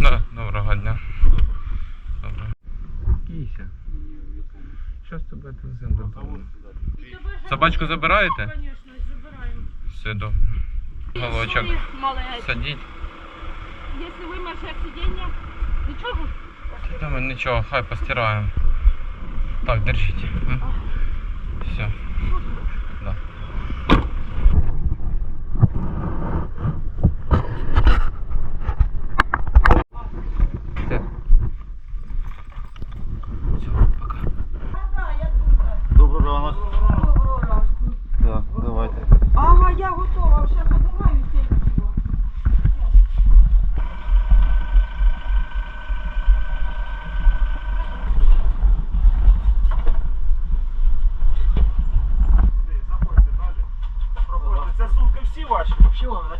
Да, доброго дня. Доброго. Кися. Ну, що з тебе тут землю? Собачку забираєте? Звісно, забираємо. Все добре. Головочок. Садіть. Якщо вимаш як сидіння, нічого? Там нічого, хай постираємо. Так, держите. Все. Це сумки всі ваші? Всі вона.